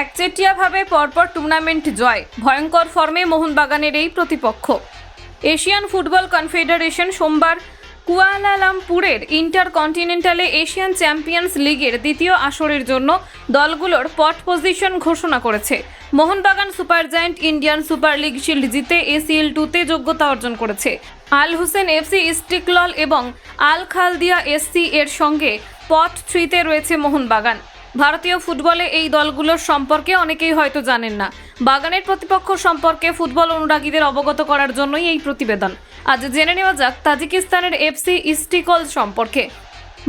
একচেটিয়াভাবে পরপর টুর্নামেন্ট জয়। ভয়ঙ্কর ফর্মে মোহনবাগানের এই প্রতিপক্ষ। এশিয়ান ফুটবল কনফেডারেশন সোমবার কুয়ালালামপুরের ইন্টার কন্টিনেন্টালে এশিয়ান চ্যাম্পিয়ন্স লিগের দ্বিতীয় আসরের জন্য দলগুলোর পট পজিশন ঘোষণা করেছে। Mohun Bagan super giant Indian super league shield জিতে এসিএল টুতে যোগ্যতা অর্জন করেছে। আল হোসেন এফসি ইস্টিকলল এবং আল খালদিয়া এসসি এর সঙ্গে পট থ্রিতে রয়েছে মোহনবাগান। ভারতীয় ফুটবলে এই দলগুলোর সম্পর্কে অনেকেই হয়তো জানেন না। বাগানের প্রতিপক্ষ সম্পর্কে ফুটবল অনুরাগীদের অবগত করার জন্যই এই প্রতিবেদন। আজ জেনে নেওয়া যাক তাজিকিস্তানের এফসি ইস্টিকল সম্পর্কে।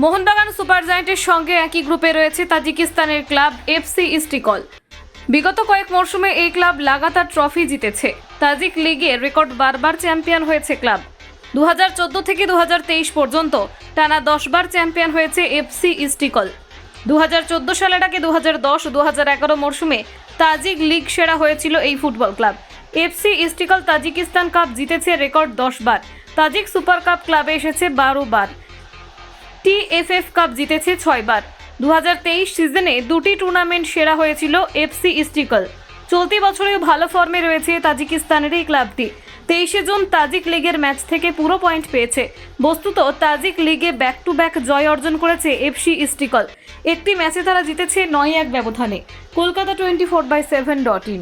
মোহনবাগান সুপার জায়েন্টের সঙ্গে একই গ্রুপে রয়েছে তাজিকিস্তানের ক্লাব এফসি ইস্টিকল। বিগত কয়েক মরশুমে এই ক্লাব লাগাতার ট্রফি জিতেছে। তাজিক লিগে রেকর্ড বারবার চ্যাম্পিয়ন হয়েছে ক্লাব। দু হাজার চোদ্দ থেকে দু হাজার তেইশ পর্যন্ত টানা দশবার চ্যাম্পিয়ন হয়েছে এফসি ইস্টিকল। দু সালের আগে দু হাজার দশ দু হাজার এগারো মরশুমে তাজিক লিগ সেরা হয়েছিল এই football club. FC Istiklol Tajikistan cup জিতেছে রেকর্ড দশ বার। তাজিক সুপার কাপ ক্লাবে এসেছে বারো বার। টিএফএফ কাপ জিতেছে ছয়বার দু হাজার তেইশ সিজনে দুটি টুর্নামেন্ট সেরা হয়েছিল এফসি ইস্টিকল। চলতি বছরেও ভালো ফর্মে রয়েছে তাজিকিস্তানের এই ক্লাবটি। তেইশে জুন তাজিক লিগের ম্যাচ থেকে পুরো পয়েন্ট পেয়েছে। বস্তুত তাজিক লিগে ব্যাক টু ব্যাক জয় অর্জন করেছে এফসি ইস্টিকল। একটি ম্যাচে তারা জিতেছে নয় এক ব্যবধানে। Kolkata twenty four by seven dot in.